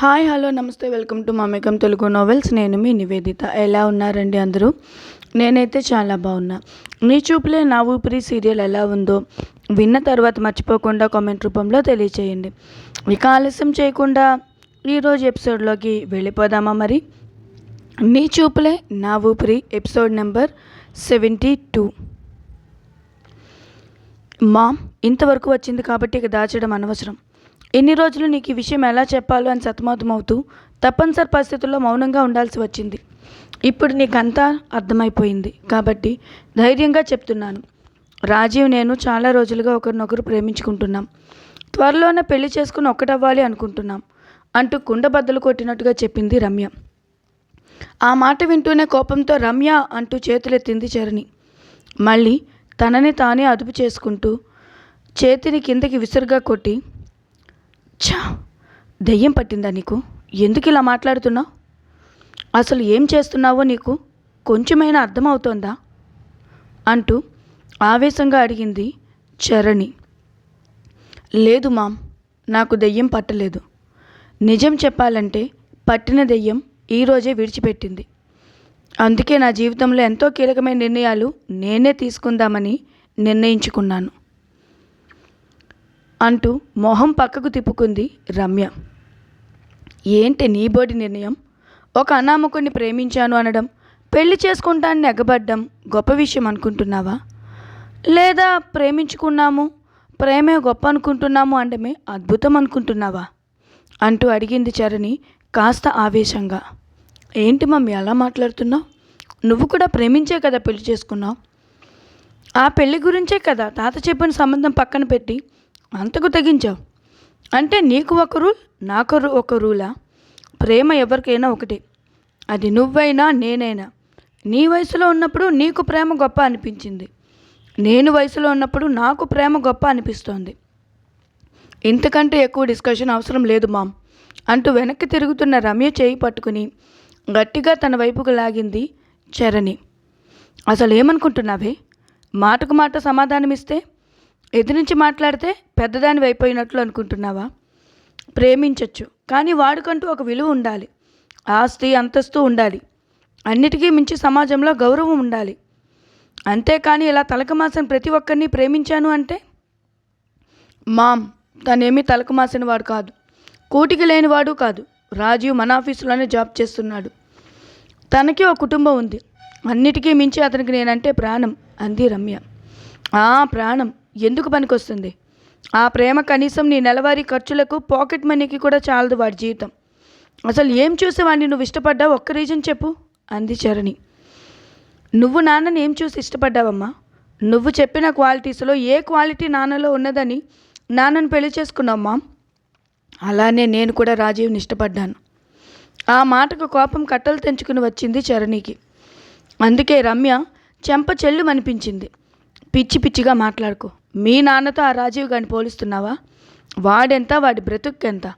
Hi hello నమస్తే welcome to Mamekam Telugu novels నేను మీ నివేదిత. ఎలా ఉన్నారండి అందరూ? నేనైతే చాలా బాగున్నా. నీ చూపులే నా ఊపిరి సీరియల్ ఎలా ఉందో విన్న తర్వాత మర్చిపోకుండా కామెంట్ రూపంలో తెలియచేయండి. ఇక ఆలస్యం చేయకుండా ఈరోజు ఎపిసోడ్లోకి వెళ్ళిపోదామా మరి? నీ చూపులే నా ఊపిరి episode number seventy two mom ఇంతవరకు వచ్చింది కాబట్టి ఇక దాచడం అనవసరం. ఎన్ని రోజులు నీకు ఈ విషయం ఎలా చెప్పాలో అని సతమతమవుతూ తప్పనిసరి పరిస్థితుల్లో మౌనంగా ఉండాల్సి వచ్చింది. ఇప్పుడు నీకంతా అర్థమైపోయింది. కాబట్టి ధైర్యంగా చెప్తున్నాను. రాజీవ్ నేను చాలా రోజులుగా ఒకరినొకరు ప్రేమించుకుంటున్నాం. త్వరలోనే పెళ్ళి చేసుకుని ఒక్కటవ్వాలి అనుకుంటున్నాం అంటూ కుండబద్దలు కొట్టినట్టుగా చెప్పింది రమ్య. ఆ మాట వింటూనే కోపంతో రమ్య అంటూ చేతులెత్తింది చరణి. మళ్ళీ తనని తానే అదుపు చేసుకుంటూ చేతిని కిందకి విసురుగా కొట్టి ఛా! దెయ్యం పట్టిందా నీకు? ఎందుకు ఇలా మాట్లాడుతున్నావు? అసలు ఏం చేస్తున్నావో నీకు కొంచెమైనా అర్థమవుతోందా? అంటూ ఆవేశంగా అడిగింది చరణి. లేదు మామ్ నాకు దెయ్యం పట్టలేదు. నిజం చెప్పాలంటే పట్టిన దెయ్యం ఈరోజే విడిచిపెట్టింది. అందుకే నా జీవితంలో ఎంతో కీలకమైన నిర్ణయాలు నేనే తీసుకుందామని నిర్ణయించుకున్నాను. అంటూ మొహం పక్కకు తిప్పుకుంది రమ్య. ఏంటి నీబోడి నిర్ణయం? ఒక అనామకుడిని ప్రేమించాను అనడం పెళ్ళి చేసుకుంటానని ఎగబడ్డం గొప్ప విషయం అనుకుంటున్నావా? లేదా ప్రేమించుకున్నాము ప్రేమే గొప్ప అనుకుంటున్నాము అనడమే అద్భుతం అనుకుంటున్నావా? అంటూ అడిగింది చరణి కాస్త ఆవేశంగా. ఏంటి మమ్మీ అలా మాట్లాడుతున్నావు? నువ్వు కూడా ప్రేమించే కదా పెళ్ళి చేసుకున్నావు? ఆ పెళ్ళి గురించే కదా తాత చెప్పిన సంబంధం పక్కన పెట్టి అంతకు తెగించావు. అంటే నీకు ఒక రూల్ నాకు ఒక రూలా ప్రేమ ఎవరికైనా ఒకటే. అది నువ్వైనా నేనైనా. నీ వయసులో ఉన్నప్పుడు నీకు ప్రేమ గొప్ప అనిపించింది. నేను వయసులో ఉన్నప్పుడు నాకు ప్రేమ గొప్ప అనిపిస్తోంది. ఇంతకంటే ఎక్కువ డిస్కషన్ అవసరం లేదు మామ్. అంటూ వెనక్కి తిరుగుతున్న రమ్య చేయి పట్టుకుని గట్టిగా తన వైపుకు లాగింది చరణి. అసలు ఏమనుకుంటున్నావే మాటకు మాట సమాధానమిస్తే ఎదిరించి మాట్లాడితే పెద్దదాని అయిపోయినట్లు అనుకుంటున్నావా? ప్రేమించవచ్చు కానీ వాడికంటూ ఒక విలువ ఉండాలి. ఆస్తి అంతస్తు ఉండాలి. అన్నిటికీ మించి సమాజంలో గౌరవం ఉండాలి. అంతేకాని ఇలా తలకమాసిన ప్రతి ఒక్కరిని ప్రేమించాను అంటే? మామ్ తనేమీ తలకమాసిన వాడు కాదు. కూటికి లేనివాడు కాదు. రాజీవ్ మన ఆఫీసులోనే జాబ్ చేస్తున్నాడు. తనకి ఒక కుటుంబం ఉంది. అన్నిటికీ మించి అతనికి నేనంటే ప్రాణం. అంది రమ్య. ఆ ప్రాణం. ఎందుకు పనికొస్తుంది? ఆ ప్రేమ కనీసం నీ నెలవారీ ఖర్చులకు పాకెట్ మనీకి కూడా చాలదు వాడి జీవితం. అసలు ఏం చూసి వాడిని నువ్వు ఇష్టపడ్డావు? ఒక్క రీజన్ చెప్పు అంది చరణి. నువ్వు నాన్నని ఏం చూసి ఇష్టపడ్డావమ్మా? నువ్వు చెప్పిన క్వాలిటీస్లో ఏ క్వాలిటీ నాన్నలో ఉన్నదని నాన్నను పెళ్ళి చేసుకున్నావమ్మా అలానే నేను కూడా రాజీవ్ని ఇష్టపడ్డాను. ఆ మాటకు కోపం కట్టలు తెంచుకుని వచ్చింది చరణికి. అందుకే రమ్య చెంప చెల్లు అనిపించింది పిచ్చి పిచ్చిగా మాట్లాడుకో. మీ నాన్నతో ఆ రాజీవ్ గారిని పోలిస్తున్నావా? వాడెంత? వాడి బ్రతుక్కెంత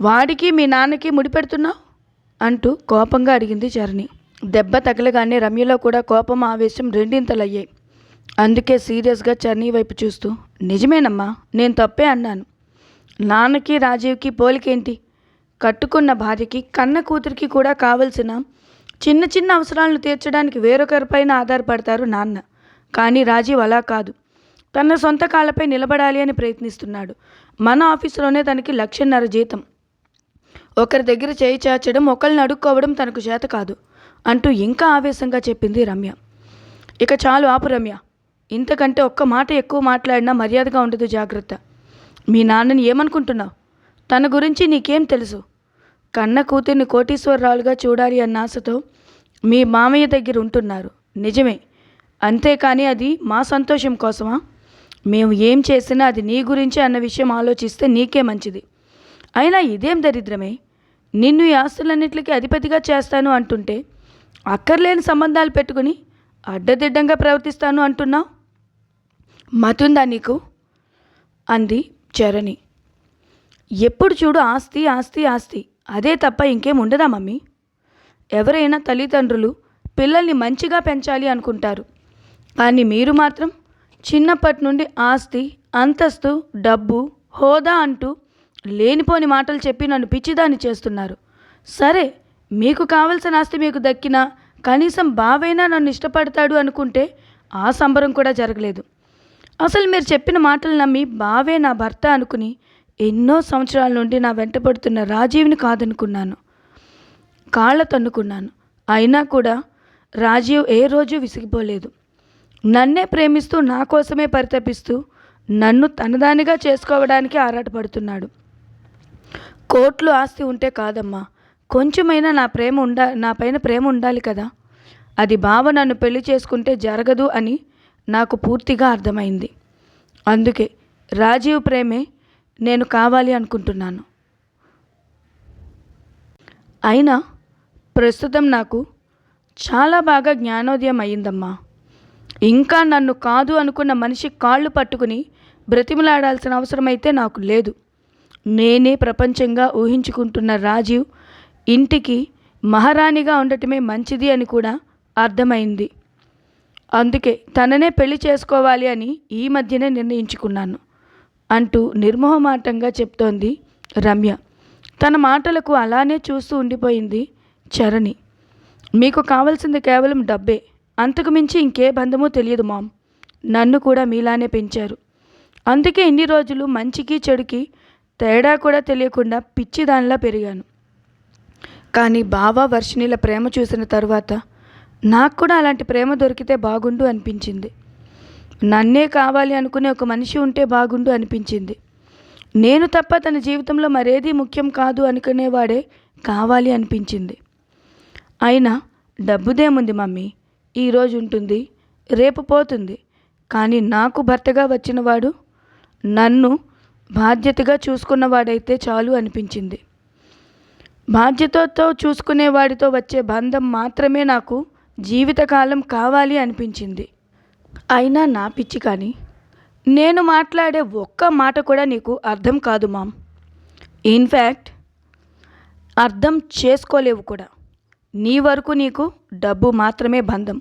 వాడికి మీ నాన్నకి ముడిపెడుతున్నావు అంటూ కోపంగా అడిగింది చరణి దెబ్బ తగలగానే రమ్యలో కూడా కోపం ఆవేశం రెండింతలయ్యాయి. అందుకే సీరియస్గా చరణి వైపు చూస్తూ నిజమేనమ్మా నేను తప్పే అన్నాను. నాన్నకి రాజీవ్కి పోలికేంటి? కట్టుకున్న భార్యకి కన్న కూతురికి కూడా కావలసిన చిన్న చిన్న అవసరాలను తీర్చడానికి వేరొకరిపైన ఆధారపడతారు నాన్న. కానీ రాజీవ్ అలా కాదు. తన సొంత కాళ్ళపై నిలబడాలి అని ప్రయత్నిస్తున్నాడు. మన ఆఫీసులోనే తనకి లక్షన్నర జీతం. ఒకరి దగ్గర చేయి చాచడం ఒకరిని అడుక్కోవడం తనకు చేత కాదు. అంటూ ఇంకా ఆవేశంగా చెప్పింది రమ్య. ఇక చాలు ఆపు రమ్య. ఇంతకంటే ఒక్క మాట ఎక్కువ మాట్లాడినా మర్యాదగా ఉండదు జాగ్రత్త. మీ నాన్నని ఏమనుకుంటున్నావు? తన గురించి నీకేం తెలుసు? కన్న కూతుర్ని కోటీశ్వరరాలుగా చూడాలి అన్న ఆశతో మీ మామయ్య దగ్గర ఉంటున్నారు. నిజమే. అంతేకాని అది మా సంతోషం కోసమా? మేము ఏం చేసినా అది నీ గురించే అన్న విషయం ఆలోచిస్తే నీకే మంచిది. అయినా ఇదేం దరిద్రమే? నిన్ను ఈ ఆస్తులన్నింటికి అధిపతిగా చేస్తాను అంటుంటే అక్కర్లేని సంబంధాలు పెట్టుకుని అడ్డదిడ్డంగా ప్రవర్తిస్తాను అంటున్నావు? మతుందా నీకు? అంది చరణి. ఎప్పుడు చూడు ఆస్తి ఆస్తి ఆస్తి. అదే తప్ప ఇంకేం ఉండదా మమ్మీ? ఎవరైనా తల్లిదండ్రులు పిల్లల్ని మంచిగా పెంచాలి అనుకుంటారు. కానీ మీరు మాత్రం చిన్నప్పటి నుండి ఆస్తి అంతస్తు డబ్బు హోదా అంటూ లేనిపోని మాటలు చెప్పి నన్ను పిచ్చిదాన్ని చేస్తున్నారు. సరే మీకు కావలసిన ఆస్తి మీకు దక్కినా కనీసం బావైనా నన్ను ఇష్టపడతాడు అనుకుంటే ఆ సంబరం కూడా జరగలేదు. అసలు మీరు చెప్పిన మాటలు నమ్మి బావే నా భర్త అనుకుని ఎన్నో సంవత్సరాల నుండి నా వెంటపడుతున్న రాజీవ్ని కాదనుకున్నాను. కాళ్ళ తన్నుకున్నాను. అయినా కూడా రాజీవ్ ఏ రోజు విసిగిపోలేదు. నన్నే ప్రేమిస్తూ నా కోసమే పరితపిస్తూ నన్ను తనదానిగా చేసుకోవడానికి ఆరాటపడుతున్నాడు. కోట్లు ఆస్తి ఉంటే కాదమ్మా. కొంచెమైనా నా ప్రేమ ఉండా నా పైన ప్రేమ ఉండాలి కదా. అది బావ నన్ను పెళ్ళి చేసుకుంటే జరగదు అని నాకు పూర్తిగా అర్థమైంది. అందుకే రాజీవ్ ప్రేమే నేను కావాలి అనుకుంటున్నాను. అయినా ప్రస్తుతం నాకు చాలా బాగా జ్ఞానోదయం అయ్యిందమ్మా. ఇంకా నన్ను కాదు అనుకున్న మనిషి కాళ్ళు పట్టుకుని బ్రతిమలాడాల్సిన అవసరమైతే నాకు లేదు. నేనే ప్రపంచంగా ఊహించుకుంటున్న రాజీవ్ ఇంటికి మహారాణిగా ఉండటమే మంచిది అని కూడా అర్థమైంది. అందుకే తననే పెళ్ళి చేసుకోవాలి అని ఈ మధ్యనే నిర్ణయించుకున్నాను అంటూ నిర్మోహమాటంగా చెప్తోంది రమ్య. తన మాటలకు అలానే చూస్తూ ఉండిపోయింది చరణి. మీకు కావలసింది కేవలం డబ్బే. అంతకు మించి ఇంకే బంధమో తెలియదు మామ్. నన్ను కూడా మీలానే పెంచారు. అందుకే ఇన్ని రోజులు మంచికి చెడుకి తేడా కూడా తెలియకుండా పిచ్చిదానిలా పెరిగాను. కానీ బావ వర్షిణిల ప్రేమ చూసిన తర్వాత నాకు కూడా అలాంటి ప్రేమ దొరికితే బాగుండు అనిపించింది. నన్నే కావాలి అనుకునే ఒక మనిషి ఉంటే బాగుండు అనిపించింది. నేను తప్ప తన జీవితంలో మరేదీ ముఖ్యం కాదు అనుకునేవాడే కావాలి అనిపించింది. అయినా డబ్బుదేముంది మమ్మీ? ఈరోజు ఉంటుంది రేపు పోతుంది. కానీ నాకు భర్తగా వచ్చినవాడు నన్ను బాధ్యతగా చూసుకున్నవాడైతే చాలు అనిపించింది. బాధ్యతతో చూసుకునేవాడితో వచ్చే బంధం మాత్రమే నాకు జీవితకాలం కావాలి అనిపించింది. అయినా నా పిచ్చి కానీ నేను మాట్లాడే ఒక్క మాట కూడా నీకు అర్థం కాదు మామ్. ఇన్ఫ్యాక్ట్ అర్థం చేసుకోలేవు కూడా. నీ వరకు నీకు డబ్బు మాత్రమే బంధం.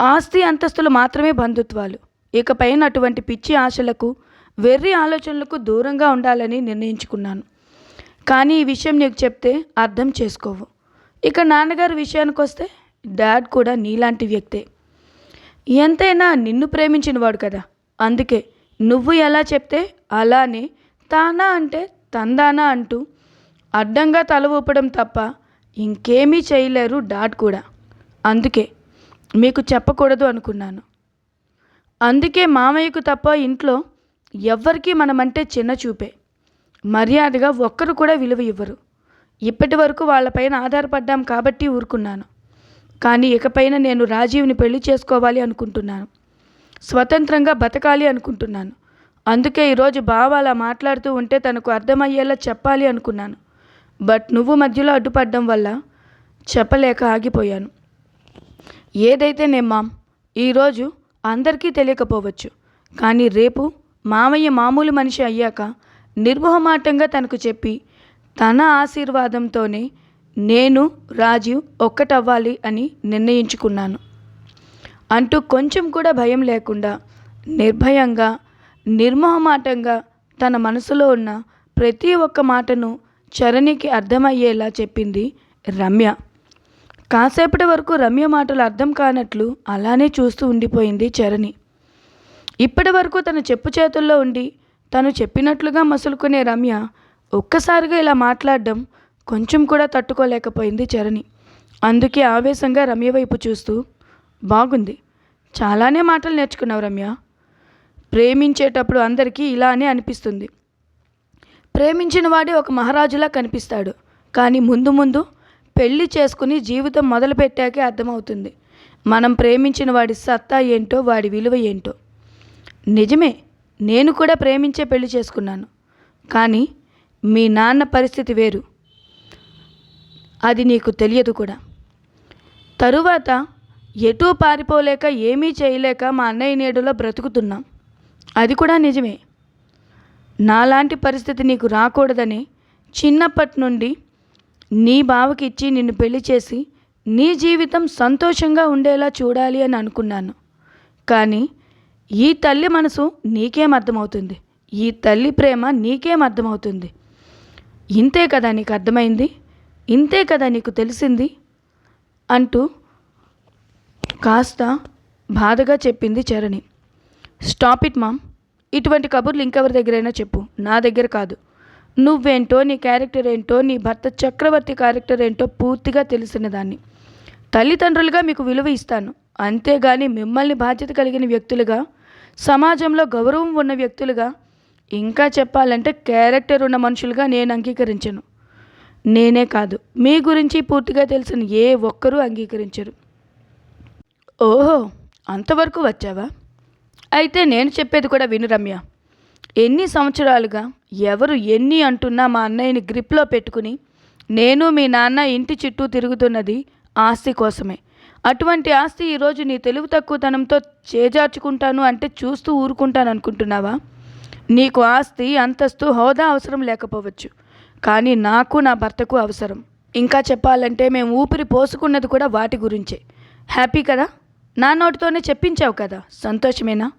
ఆస్తి అంతస్తులు మాత్రమే బంధుత్వాలు. ఇకపైన అటువంటి పిచ్చి ఆశలకు వెర్రి ఆలోచనలకు దూరంగా ఉండాలని నిర్ణయించుకున్నాను. కానీ ఈ విషయం నీకు చెప్తే అర్థం చేసుకోవు. ఇక నాన్నగారి విషయానికి వస్తే డాడ్ కూడా నీలాంటి వ్యక్తే. ఎంతైనా నిన్ను ప్రేమించినవాడు కదా. అందుకే నువ్వు ఎలా చెప్తే అలానే తానా అంటే తందానా అంటూ అడ్డంగా తల ఊపడం తప్ప ఇంకేమీ చేయలేరు డాడ్ కూడా. అందుకే మీకు చెప్పకూడదు అనుకున్నాను. అందుకే మామయ్యకు తప్ప ఇంట్లో ఎవ్వరికీ మనమంటే చిన్న చూపే. మర్యాదగా ఒక్కరు కూడా విలువ ఇవ్వరు. ఇప్పటి వరకు వాళ్ళపైన ఆధారపడ్డాం కాబట్టి ఊరుకున్నాను. కానీ ఇకపైన నేను రాజీవ్ని పెళ్ళి చేసుకోవాలి అనుకుంటున్నాను. స్వతంత్రంగా బతకాలి అనుకుంటున్నాను. అందుకే ఈరోజు బావ అలా మాట్లాడుతూ ఉంటే తనకు అర్థమయ్యేలా చెప్పాలి అనుకున్నాను. బట్ నువ్వు మధ్యలో అడ్డుపడడం వల్ల చెప్పలేక ఆగిపోయాను. ఏదైతే మామ్ ఈరోజు అందరికీ తెలియకపోవచ్చు. కానీ రేపు మామయ్య మామూలు మనిషి అయ్యాక నిర్మోహమాటంగా తనకు చెప్పి తన ఆశీర్వాదంతోనే నేను రాజీవ్ ఒక్కటవ్వాలి అని నిర్ణయించుకున్నాను. అంటూ కొంచెం కూడా భయం లేకుండా నిర్భయంగా నిర్మోహమాటంగా తన మనసులో ఉన్న ప్రతి ఒక్క మాటను చరణికి అర్థమయ్యేలా చెప్పింది రమ్య. కాసేపటి వరకు రమ్య మాటలు అర్థం కానట్లు అలానే చూస్తూ ఉండిపోయింది చరణి. ఇప్పటి వరకు తన చెప్పు చేతుల్లో ఉండి తను చెప్పినట్లుగా మసులుకునే రమ్య ఒక్కసారిగా ఇలా మాట్లాడడం కొంచెం కూడా తట్టుకోలేకపోయింది చరణి. అందుకే ఆవేశంగా రమ్య వైపు చూస్తూ బాగుంది. చాలానే మాటలు నేర్చుకున్నావు రమ్య. ప్రేమించేటప్పుడు అందరికీ ఇలానే అనిపిస్తుంది. ప్రేమించిన వాడే ఒక మహారాజులా కనిపిస్తాడు. కానీ ముందు ముందు పెళ్ళి చేసుకుని జీవితం మొదలుపెట్టాకే అర్థమవుతుంది. మనం ప్రేమించిన వాడి సత్తా ఏంటో వాడి విలువ ఏంటో. నిజమే నేను కూడా ప్రేమించే పెళ్ళి చేసుకున్నాను. కానీ మీ నాన్న పరిస్థితి వేరు. అది నీకు తెలియదు కూడా. తరువాత ఎటూ పారిపోలేక ఏమీ చేయలేక మా అన్నయ్య నేడులో బ్రతుకుతున్నాం. అది కూడా నిజమే. నాలాంటి పరిస్థితి నీకు రాకూడదని చిన్నప్పటి నుండి నీ బావకి ఇచ్చి నిన్ను పెళ్ళి చేసి నీ జీవితం సంతోషంగా ఉండేలా చూడాలి అని అనుకున్నాను. కానీ ఈ తల్లి మనసు నీకేం అర్థమవుతుంది? ఈ తల్లి ప్రేమ నీకేం అర్థమవుతుంది? ఇంతే కదా నీకు అర్థమైంది? ఇంతే కదా నీకు తెలిసింది? అంటూ కాస్త బాధగా చెప్పింది చరణి. Stop it ma'am. ఇటువంటి కబుర్లు ఇంకెవరి దగ్గరైనా చెప్పు. నా దగ్గర కాదు. నువ్వేంటో నీ క్యారెక్టర్ ఏంటో నీ భర్త చక్రవర్తి క్యారెక్టర్ ఏంటో పూర్తిగా తెలిసిన దాన్ని తల్లిదండ్రులుగా మీకు విలువ ఇస్తాను. అంతేగాని మిమ్మల్ని బాధ్యత కలిగిన వ్యక్తులుగా సమాజంలో గౌరవం ఉన్న వ్యక్తులుగా ఇంకా చెప్పాలంటే క్యారెక్టర్ ఉన్న మనుషులుగా నేను అంగీకరించను. నేనే కాదు. మీ గురించి పూర్తిగా తెలిసిన ఏ ఒక్కరూ అంగీకరించరు. ఓహో అంతవరకు వచ్చావా? అయితే నేను చెప్పేది కూడా విను రమ్య. ఎన్ని సంవత్సరాలుగా ఎవరు ఎన్ని అంటున్నా మా అన్నయ్యని గ్రిప్లో పెట్టుకుని నేను మీ నాన్న ఇంటి చుట్టూ తిరుగుతున్నది ఆస్తి కోసమే. అటువంటి ఆస్తి ఈరోజు నీ తెలివి తక్కువతనంతో చేజార్చుకుంటాను అంటే చూస్తూ ఊరుకుంటాను అనుకుంటున్నావా నీకు ఆస్తి అంతస్తు హోదా అవసరం లేకపోవచ్చు. కానీ నాకు నా భర్తకు అవసరం. ఇంకా చెప్పాలంటే మేము ఊపిరి పోసుకున్నది కూడా వాటి గురించే. హ్యాపీ కదా? నా నోటితోనే చెప్పించావు కదా? సంతోషమేనా?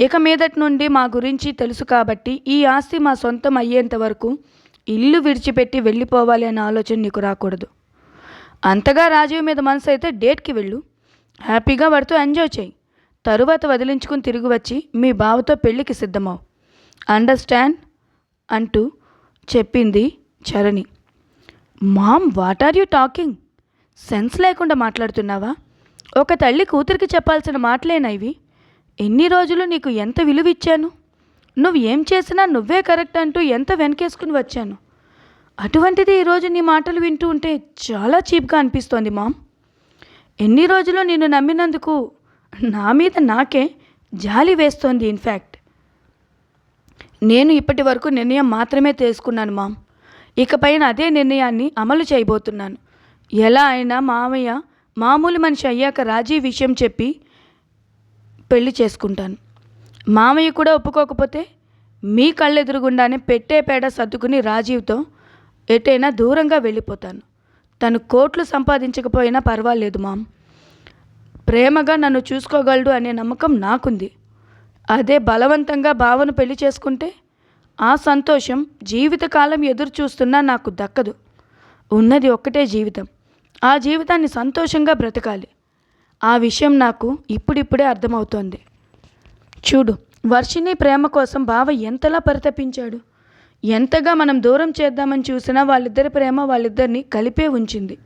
ఇక మీదటి నుండి మా గురించి తెలుసు కాబట్టి ఈ ఆస్తి మా సొంతం అయ్యేంత వరకు ఇల్లు విడిచిపెట్టి వెళ్ళిపోవాలి అనే ఆలోచన నీకు రాకూడదు. అంతగా రాజీవ్ మీద మనసు అయితే డేట్కి వెళ్ళు. హ్యాపీగా వాడితో ఎంజాయ్ చేయి. తరువాత వదిలించుకుని తిరిగి వచ్చి మీ బావతో పెళ్ళికి సిద్ధమవు. అండర్స్టాండ్? అంటూ చెప్పింది Charani. Mom what are you talking? Sense లేకుండా మాట్లాడుతున్నావా? ఒక తల్లి కూతురికి చెప్పాల్సిన మాటలేనా ఇవి? ఎన్ని రోజులు నీకు ఎంత విలువిచ్చాను? నువ్వు ఏం చేసినా నువ్వే కరెక్ట్ అంటూ ఎంత వెనకేసుకుని వచ్చాను? అటువంటిది ఈరోజు నీ మాటలు వింటూ ఉంటే చాలా చీప్గా అనిపిస్తోంది మామ్. ఎన్ని రోజులు నిన్ను నమ్మినందుకు నా మీద నాకే జాలి వేస్తోంది ఇన్ఫ్యాక్ట్ నేను ఇప్పటి వరకు నిర్ణయం మాత్రమే తీసుకున్నాను మామ్. ఇకపైన అదే నిర్ణయాన్ని అమలు చేయబోతున్నాను. ఎలా అయినా మామయ్య మామూలు మనిషి అయ్యాక రాజీ విషయం చెప్పి పెళ్ళి చేసుకుంటాను. మామయ్య కూడా ఒప్పుకోకపోతే మీ కళ్ళెదురుగుండానే పెట్టే పేడ సర్దుకుని రాజీవ్తో ఎటైనా దూరంగా వెళ్ళిపోతాను. తను కోట్లు సంపాదించకపోయినా పర్వాలేదు మామ్. ప్రేమగా నన్ను చూసుకోగలడు అనే నమ్మకం నాకుంది. అదే బలవంతంగా భావను పెళ్ళి చేసుకుంటే ఆ సంతోషం జీవితకాలం ఎదురు చూస్తున్నా నాకు దక్కదు. ఉన్నది ఒక్కటే జీవితం. ఆ జీవితాన్ని సంతోషంగా బ్రతకాలి. ఆ విషయం నాకు ఇప్పుడిప్పుడే అర్థమవుతోంది. చూడు వర్షిని ప్రేమ కోసం బావ ఎంతలా పరితపించాడు. ఎంతగా మనం దూరం చేద్దామని చూసినా వాళ్ళిద్దరి ప్రేమ వాళ్ళిద్దరిని కలిపే ఉంచింది.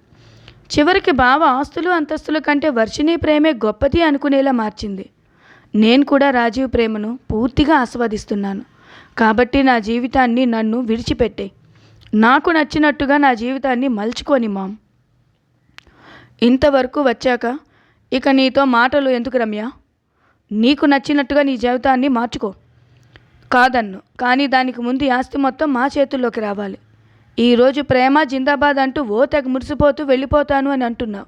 చివరికి బావ ఆస్తులు అంతస్తుల కంటే వర్షిని ప్రేమే గొప్పది అనుకునేలా మార్చింది. నేను కూడా రాజీవ్ ప్రేమను పూర్తిగా ఆస్వాదిస్తున్నాను. కాబట్టి నా జీవితాన్ని నన్ను విడిచిపెట్టే. నాకు నచ్చినట్టుగా నా జీవితాన్ని మలుచుకొని మామ్ ఇంతవరకు వచ్చాక ఇక నీతో మాటలు ఎందుకు రమ్య? నీకు నచ్చినట్టుగా నీ జీవితాన్ని మార్చుకో. కాదన్ను కానీ దానికి ముందు ఆస్తి మొత్తం మా చేతుల్లోకి రావాలి. ఈరోజు ప్రేమ జిందాబాద్ అంటూ ఓ తెగ మురిసిపోతూ వెళ్ళిపోతాను అని అంటున్నావు.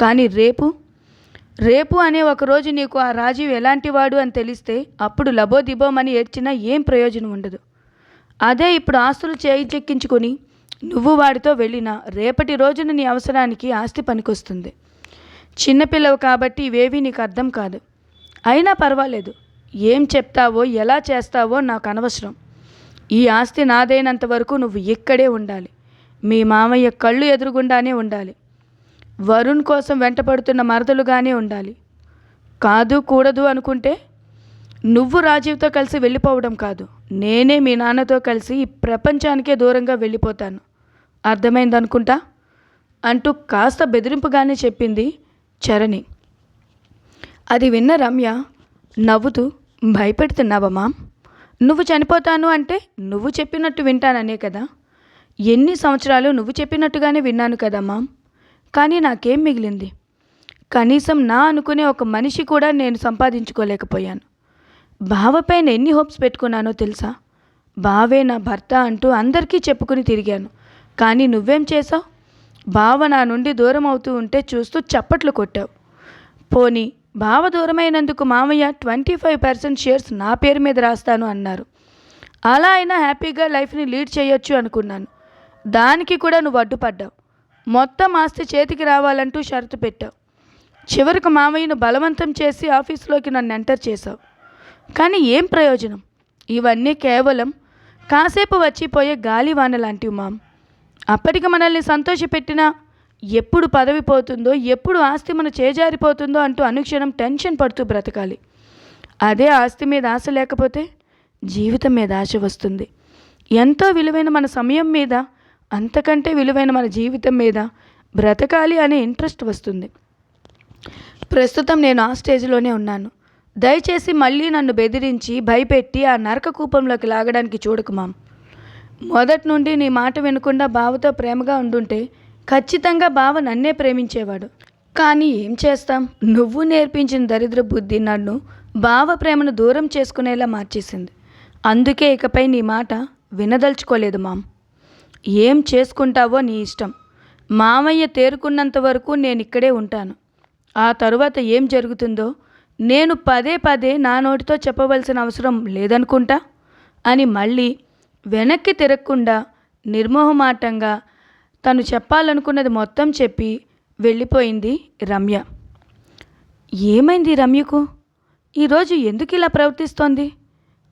కానీ రేపు? రేపు అనే ఒక రోజు నీకు ఆ రాజీవ్ ఎలాంటివాడు అని తెలిస్తే అప్పుడు లబోదిబోమని ఏడ్చినా ఏం ప్రయోజనం ఉండదు. అదే ఇప్పుడు ఆస్తులు చేయించెక్కించుకొని నువ్వు వాడితో వెళ్ళినా రేపటి రోజున నీ అవసరానికి ఆస్తి పనికొస్తుంది. చిన్నపిల్లవు కాబట్టి ఇవేవి నీకు అర్థం కాదు. అయినా పర్వాలేదు. ఏం చెప్తావో ఎలా చేస్తావో నాకు అనవసరం. ఈ ఆస్తి నాదైనంత వరకు నువ్వు ఇక్కడే ఉండాలి. మీ మామయ్య కళ్ళు ఎదురుగుండానే ఉండాలి. వరుణ్ కోసం వెంటపడుతున్న మరదలుగానే ఉండాలి. కాదు కూడదు అనుకుంటే నువ్వు రాజీవ్తో కలిసి వెళ్ళిపోవడం కాదు. నేనే మీ నాన్నతో కలిసి ఈ ప్రపంచానికే దూరంగా వెళ్ళిపోతాను. అర్థమైందనుకుంటా? అంటూ కాస్త బెదిరింపుగానే చెప్పింది చరణి. అది విన్న రమ్య నవ్వుతూ భయపెడుతున్నావా మామ్ నువ్వు చనిపోతాను అంటే నువ్వు చెప్పినట్టు వింటాననే కదా? ఎన్ని సంవత్సరాలు నువ్వు చెప్పినట్టుగానే విన్నాను కదా మామ్ కానీ నాకేం మిగిలింది? కనీసం నా అనుకునే ఒక మనిషి కూడా నేను సంపాదించుకోలేకపోయాను. బావపైన ఎన్ని హోప్స్ పెట్టుకున్నానో తెలుసా? బావే నా భర్త అంటూ అందరికీ చెప్పుకుని తిరిగాను. కానీ నువ్వేం చేసావు బావ నా నుండి దూరం అవుతూ ఉంటే చూస్తూ చప్పట్లు కొట్టావు. పోనీ బావ దూరమైనందుకు మామయ్య ట్వంటీ ఫైవ్ పర్సెంట్ షేర్స్ నా పేరు మీద రాస్తాను అన్నారు. అలా అయినా హ్యాపీగా లైఫ్ని లీడ్ చేయొచ్చు అనుకున్నాను. దానికి కూడా నువ్వు అడ్డుపడ్డావు. మొత్తం ఆస్తి చేతికి రావాలంటూ షరతు పెట్టావు. చివరికి మామయ్యను బలవంతం చేసి ఆఫీస్లోకి నన్ను ఎంటర్ చేశావు. కానీ ఏం ప్రయోజనం? ఇవన్నీ కేవలం కాసేపు వచ్చిపోయే గాలి వాన లాంటివి మామ్. అప్పటికి మనల్ని సంతోషపెట్టినా ఎప్పుడు పదవి పోతుందో ఎప్పుడు ఆస్తి మన చేజారిపోతుందో అంటూ అనుక్షణం టెన్షన్ పడుతూ బ్రతకాలి. అదే ఆస్తి మీద ఆశ లేకపోతే జీవితం మీద ఆశ వస్తుంది. ఎంతో విలువైన మన సమయం మీద అంతకంటే విలువైన మన జీవితం మీద బ్రతకాలి అనే ఇంట్రెస్ట్ వస్తుంది. ప్రస్తుతం నేను ఆ స్టేజ్లోనే ఉన్నాను. దయచేసి మళ్ళీ నన్ను బెదిరించి భయపెట్టి ఆ నరక కూపంలోకి లాగడానికి చూడకు మామ్. మొదటి నుండి నీ మాట వినకుండా బావతో ప్రేమగా ఉండుంటే ఖచ్చితంగా బావ నన్నే ప్రేమించేవాడు. కానీ ఏం చేస్తాం? నువ్వు నేర్పించిన దరిద్ర బుద్ధి నన్ను బావ ప్రేమను దూరం చేసుకునేలా మార్చేసింది. అందుకే ఇకపై నీ మాట వినదలుచుకోలేదు మామ్. ఏం చేసుకుంటావో నీ ఇష్టం. మామయ్య తేరుకున్నంత వరకు నేను ఇక్కడే ఉంటాను. ఆ తరువాత ఏం జరుగుతుందో నేను పదే పదే నా నోటితో చెప్పవలసిన అవసరం లేదనుకుంటా? అని మళ్ళీ వెనక్కి తిరగకుండా నిర్మోహమాటంగా తను చెప్పాలనుకున్నది మొత్తం చెప్పి వెళ్ళిపోయింది రమ్య. ఏమైంది రమ్యకు? ఈరోజు ఎందుకు ఇలా ప్రవర్తిస్తోంది?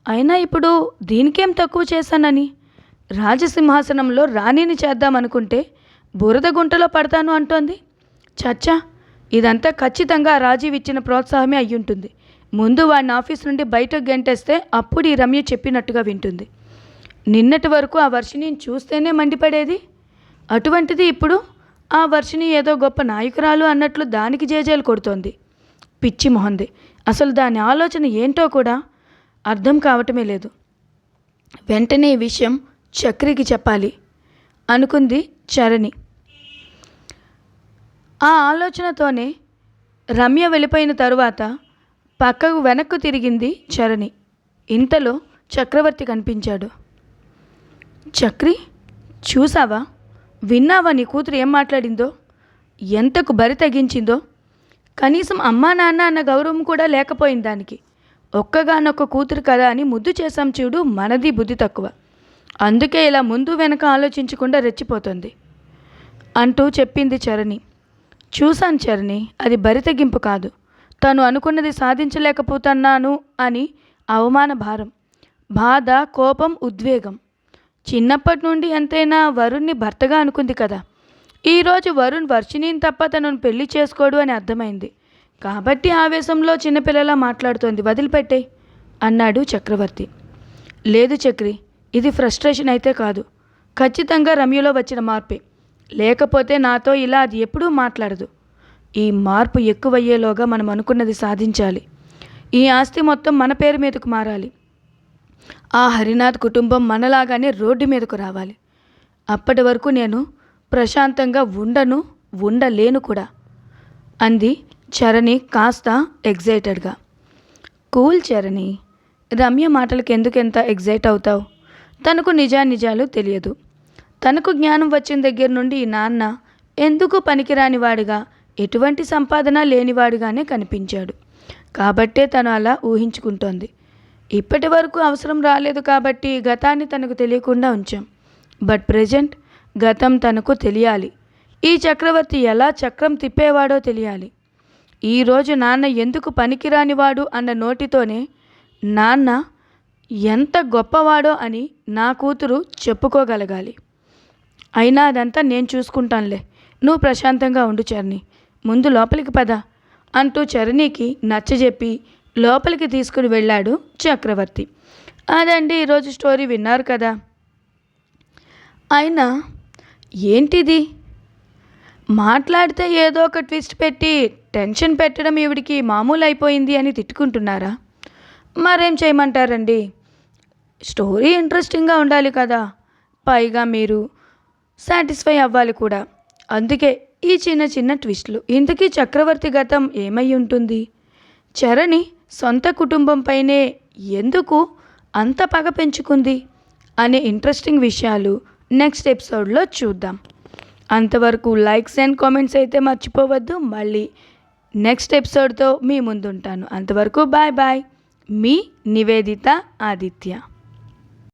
అయినా ఇప్పుడు దీనికేం తక్కువ చేశానని? రాజసింహాసనంలో రాణిని చేద్దామనుకుంటే బురద గుంటలో పడతాను అంటోంది. చచ్చా ఇదంతా ఖచ్చితంగా రాజీవ్ ఇచ్చిన ప్రోత్సాహమే అయ్యుంటుంది. ముందు వాడిని ఆఫీస్ నుండి బయటకు గంటేస్తే అప్పుడు ఈ రమ్య చెప్పినట్టుగా వింటుంది. నిన్నటి వరకు ఆ వర్షిని చూస్తేనే మండిపడేది. అటువంటిది ఇప్పుడు ఆ వర్షిని ఏదో గొప్ప నాయకురాలు అన్నట్లు దానికి జేజేలు కొడుతోంది. పిచ్చి మొహంది. అసలు దాని ఆలోచన ఏంటో కూడా అర్థం కావటమే లేదు. వెంటనే ఈ విషయం చక్రికి చెప్పాలి అనుకుంది చరణి. ఆ ఆలోచనతోనే రమ్య వెళ్ళిపోయిన తరువాత పక్కకు వెనక్కు తిరిగింది చరణి. ఇంతలో చక్రవర్తి కనిపించాడు. చక్రి చూసావా? విన్నావా నీ కూతురు ఏం మాట్లాడిందో? ఎంతకు బరి తగ్గించిందో కనీసం అమ్మా నాన్న అన్న గౌరవం కూడా లేకపోయింది దానికి. ఒక్కగానొక్క కూతురు కదా అని ముద్దు చేశాం చూడు మనది బుద్ధి తక్కువ. అందుకే ఇలా ముందు వెనక ఆలోచించకుండా రెచ్చిపోతుంది. అంటూ చెప్పింది చరణి. చూశాను చరణి అది బరితెగింపు కాదు. తను అనుకున్నది సాధించలేకపోతున్నాను అని అవమాన భారం బాధ కోపం ఉద్వేగం. చిన్నప్పటి నుండి ఎంతైనా వరుణ్ణి భర్తగా అనుకుంది కదా. ఈరోజు వరుణ్ వర్షిణిని తప్ప తనను పెళ్ళి చేసుకోడు అని అర్థమైంది. కాబట్టి ఆవేశంలో చిన్నపిల్లలా మాట్లాడుతోంది. వదిలిపెట్టే అన్నాడు చక్రవర్తి. లేదు చక్రి ఇది ఫ్రస్ట్రేషన్ అయితే కాదు. ఖచ్చితంగా రమ్యలో వచ్చిన మార్పే. లేకపోతే నాతో ఇలా అది ఎప్పుడూ మాట్లాడదు. ఈ మార్పు ఎక్కువయ్యేలోగా మనం అనుకున్నది సాధించాలి. ఈ ఆస్తి మొత్తం మన పేరు మీదకు మారాలి. ఆ హరినాథ్ కుటుంబం మనలాగానే రోడ్డు మీదకు రావాలి. అప్పటి వరకు నేను ప్రశాంతంగా ఉండను ఉండలేను కూడా అంది చరణి కాస్త ఎగ్జైటెడ్గా కూల్ చరణి రమ్య మాటలకు ఎందుకెంత ఎగ్జైట్ అవుతావు? తనకు నిజానిజాలు తెలియదు. తనకు జ్ఞానం వచ్చిన దగ్గర నుండి ఈ నాన్న ఎందుకు పనికిరానివాడిగా ఎటువంటి సంపాదన లేనివాడుగానే కనిపించాడు. కాబట్టే తను అలా ఊహించుకుంటోంది. ఇప్పటి వరకు అవసరం రాలేదు కాబట్టి గతాన్ని తనకు తెలియకుండా ఉంచాం. బట్ ప్రజెంట్ గతం తనకు తెలియాలి. ఈ చక్రవర్తి ఎలా చక్రం తిప్పేవాడో తెలియాలి. ఈరోజు నాన్న ఎందుకు పనికిరానివాడు అన్న నోటితోనే నాన్న ఎంత గొప్పవాడో అని నా కూతురు చెప్పుకోగలగాలి. అయినా అదంతా నేను చూసుకుంటానులే. నువ్వు ప్రశాంతంగా ఉండు చరణి ముందు లోపలికి పద అంటూ చరణికి నచ్చజెప్పి లోపలికి తీసుకుని వెళ్ళాడు చక్రవర్తి. అదండి ఈరోజు స్టోరీ విన్నారు కదా. అయినా ఏంటిది? మాట్లాడితే ఏదో ఒక ట్విస్ట్ పెట్టి టెన్షన్ పెట్టడం ఈవిడికి మామూలు అయిపోయింది అని తిట్టుకుంటున్నారా? మరేం చేయమంటారండి? స్టోరీ ఇంట్రెస్టింగ్గా ఉండాలి కదా. పైగా మీరు సాటిస్ఫై అవ్వాలి కూడా. అందుకే ఈ చిన్న చిన్న ట్విస్ట్లు. ఇంతకీ చక్రవర్తి గతం ఏమై ఉంటుంది? చరణి సొంత కుటుంబంపైనే ఎందుకు అంత పగ పెంచుకుంది అనే ఇంట్రెస్టింగ్ విషయాలు నెక్స్ట్ ఎపిసోడ్లో చూద్దాం. అంతవరకు లైక్స్ అండ్ కామెంట్స్ అయితే మర్చిపోవద్దు. మళ్ళీ నెక్స్ట్ ఎపిసోడ్తో మీ ముందుంటాను. అంతవరకు బాయ్ బాయ్. మీ నివేదిత ఆదిత్య.